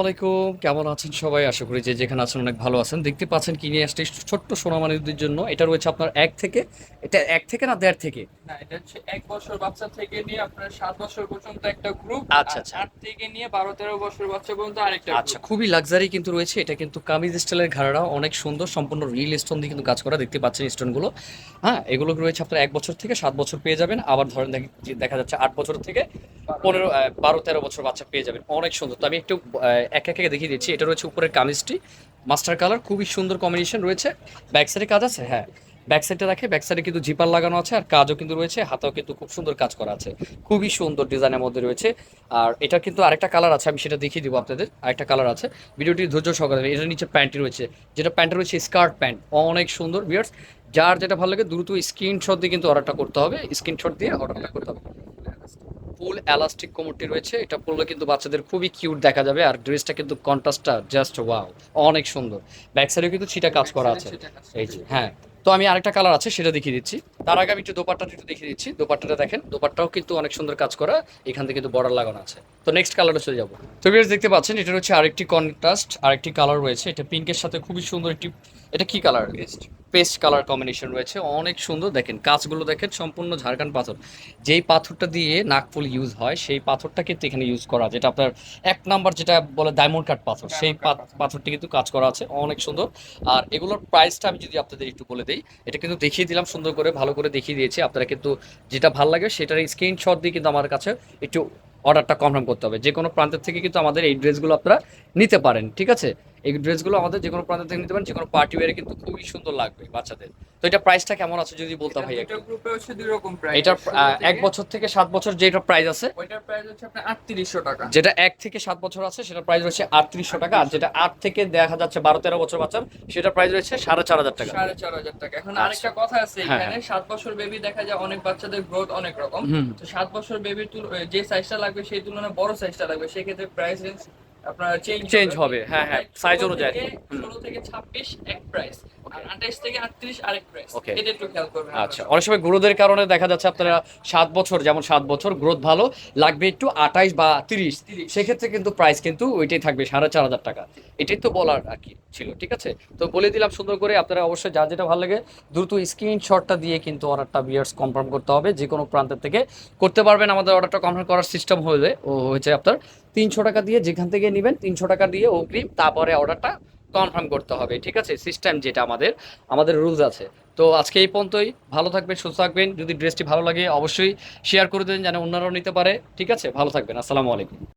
আলাইকুম। কেমন আছেন সবাই? আশা করি যে যেখানে আছেন অনেক ভালো আছেন। দেখতে পাচ্ছেন কি নিয়ে আসছে ছোট্ট সোনামানিদের জন্য। এটা রয়েছে আপনার এক থেকে এটা এক থেকে না দেড় থেকে? না এটা হচ্ছে এক বছর বাচ্চা থেকে নিয়ে আপনার সাত বছর পর্যন্ত একটা গ্রুপ আচ্ছা, আচ্ছা। আট থেকে নিয়ে বারো তেরো বছর বাচ্চা পর্যন্ত আরেকটা আচ্ছা খুবই লাক্সারি কিন্তু রয়েছে। এটা কিন্তু কামিজ স্টাইলের ঘাড়া অনেক সুন্দর সম্পূর্ণ রিল স্টোন দিয়ে কিন্তু কাজ করা। দেখতে পাচ্ছেন স্টোনগুলো হ্যাঁ এগুলো রয়েছে আপনার এক বছর থেকে সাত বছর পেয়ে যাবেন। আবার ধরেন দেখ- যাচ্ছে আট বছর থেকে পনেরো বারো তেরো বছর বাচ্চা পেয়ে যাবেন। অনেক সুন্দর। তো আমি একটু এক একে দেখিয়ে দিচ্ছি। এটা রয়েছে উপরের কামিজটি। মাস্টার কালার খুবই সুন্দর কম্বিনেশন রয়েছে। ব্যাক সাইডে কাজ আছে? হ্যাঁ। ব্যাক সাইডে দেখে ব্যাক সাইডে কিন্তু জিপার লাগানো আছে আর কাজও কিন্তু রয়েছে, হাতেও কিন্তু খুব সুন্দর কাজ করা আছে। খুবই সুন্দর ডিজাইনের মধ্যে রয়েছে। আর এটা কিন্তু আরেকটা কালার আছে, আমি সেটা দেখিয়ে দিব আপনাদের। আরেকটা কালার আছে। ভিডিওটি ধৈর্য দেখবেন। এটার নিচে প্যান্টটি রয়েছে। যেটা প্যান্টটা রয়েছে স্কার্ট প্যান্ট অনেক সুন্দর বিয়ার্স যার যেটা ভালো লাগে, দ্রুত স্ক্রিনশট দিয়ে কিন্তু অর্ডারটা করতে হবে। স্ক্রিনশট দিয়ে অর্ডারটা করতে হবে। ফুল এলাস্টিক কোমরটি রয়েছে এটা পড়লে কিন্তু বাচ্চাদের খুবই কিউট দেখা যাবে আর ড্রেসটা কিন্তু কন্ট্রাস্টটা জাস্ট ওয়াও অনেক সুন্দর। ব্যাক সাইডে কিন্তু ছিটা কাজ করা আছে। এই যে হ্যাঁ তো আমি আরেকটা কালার আছে সেটা দেখিয়ে দিচ্ছি। তার আগে আমি একটু দোপাট্টাটা একটু দেখিয়ে দিচ্ছি। দোপাট্টাটা দেখেন দোপাট্টাও কিন্তু অনেক সুন্দর কাজ করা এখান থেকে কিন্তু বর্ডার লাগানো আছে। তো নেক্সট কালারে চলে যাব। তো ভিউয়ার্স দেখতে পাচ্ছেন এটা হচ্ছে আরেকটি কন্ট্রাস্ট আরেকটি কালার রয়েছে। এটা পিঙ্কের সাথে খুবই সুন্দর একটি এটা কি কালার পেস্ট কালার কম্বিনেশন রয়েছে অনেক সুন্দর। দেখেন কাজগুলো দেখেন সম্পূর্ণ ঝাড়খান্ড পাথর। যেই পাথরটা দিয়ে নাকফুল ইউজ হয় সেই পাথরটা কিন্তু এখানে ইউজ করা যেটা আপনার এক নাম্বার যেটা বলে ডায়মন্ড কাট পাথর সেই। পাথরটি কিন্তু কাজ করা আছে অনেক সুন্দর। আর এগুলোর প্রাইসটা আমি যদি আপনাদের একটু বলে দিই এটা কিন্তু দেখিয়ে দিলাম সুন্দর করে ভালো করে দেখিয়ে দিয়েছি। আপনারা কিন্তু যেটা ভালো লাগে সেটার স্ক্রিনশট দিয়ে কিন্তু আমার কাছে একটু অর্ডারটা কনফার্ম করতে হবে। যে কোনো প্রান্তের থেকে কিন্তু আমাদের এই ড্রেসগুলো আপনারা নিতে পারেন, ঠিক আছে? এই ড্রেসগুলো আমাদের যে কোনো প্রান্ত থেকে নিতে পারেন যে কোনো পার্টি ওয়ারে কিন্তু খুবই সুন্দর লাগবে বাচ্চাদের। তো এটা প্রাইসটা কেমন আছে যদি বলতাম ভাই একটু? গ্রুপে হচ্ছে দুই রকম প্রাইস আহ, এক বছর থেকে সাত বছর যেটা প্রাইস আছে। ওইটার প্রাইস হচ্ছে আপনার আটত্রিশশো টাকা। যেটা এক থেকে সাত বছর আছে সেটা প্রাইস রয়েছে আটত্রিশশো টাকা। আর যেটা আট থেকে দেখা যাচ্ছে বারো তেরো বছর বাচ্চার সেটা প্রাইস রয়েছে সাড়ে চার হাজার টাকা। সাড়ে চার হাজার টাকা। এখন আচ্ছা। আরেকটা কথা আছে হ্যাঁ, এখানে সাত বছর বেবি দেখা যায় অনেক বাচ্চাদের গ্রোথ অনেক রকম। তো সাত বছর বেবির যে সাইজটা লাগবে সেই তুলনায় বড় সাইজটা লাগবে সেক্ষেত্রে প্রাইস রেঞ্জ আপনার চেঞ্জ হবে, হ্যাঁ, হ্যাঁ, সাইজ অনুযায়ী। হুম। ষোলো থেকে ছাব্বিশ এক প্রাইস আর আঠাইশ থেকে আটত্রিশ আরেক প্রাইস এটা একটু খেয়াল করবেন আচ্ছা অনেক সময় গ্রোথের কারণে দেখা যাচ্ছে আপনারা সাত বছর যেমন সাত বছর গ্রোথ ভালো লাগবে একটু আঠাইশ বা তিরিশ। তিরিশ। সেক্ষেত্রে কিন্তু প্রাইস কিন্তু ওইটাই থাকবে সাড়ে চার হাজার টাকা। এটাই তো বলার আর কি ছিল ঠিক আছে? তো বলে দিলাম সুন্দর করে আপনারা অবশ্যই যা যেটা ভালো লাগে দ্রুত স্ক্রিনশটটা দিয়ে কিন্তু অর্ডারটা বিয়ার্স কনফার্ম করতে হবে যে কোনো প্রান্তের থেকে। করতে পারবেন আমাদের অর্ডারটা কনফার্ম করার সিস্টেম ও হয়েছে আপনার তিনশো টাকা দিয়ে যেখান থেকে নেবেন তিনশো টাকা দিয়ে অগ্রিম তারপরে অর্ডারটা কনফার্ম করতে হবে, ঠিক আছে? সিস্টেম যেটা আমাদের আমাদের রুলস আছে। তো আজকে এই পর্যন্তই। ভালো থাকবেন, সুস্থ থাকবেন। যদি ড্রেসটি ভালো লাগে, অবশ্যই শেয়ার করে দেন যেন অন্যরাও নিতে পারে, ঠিক আছে? ভালো থাকবেন। আসসালামু আলাইকুম।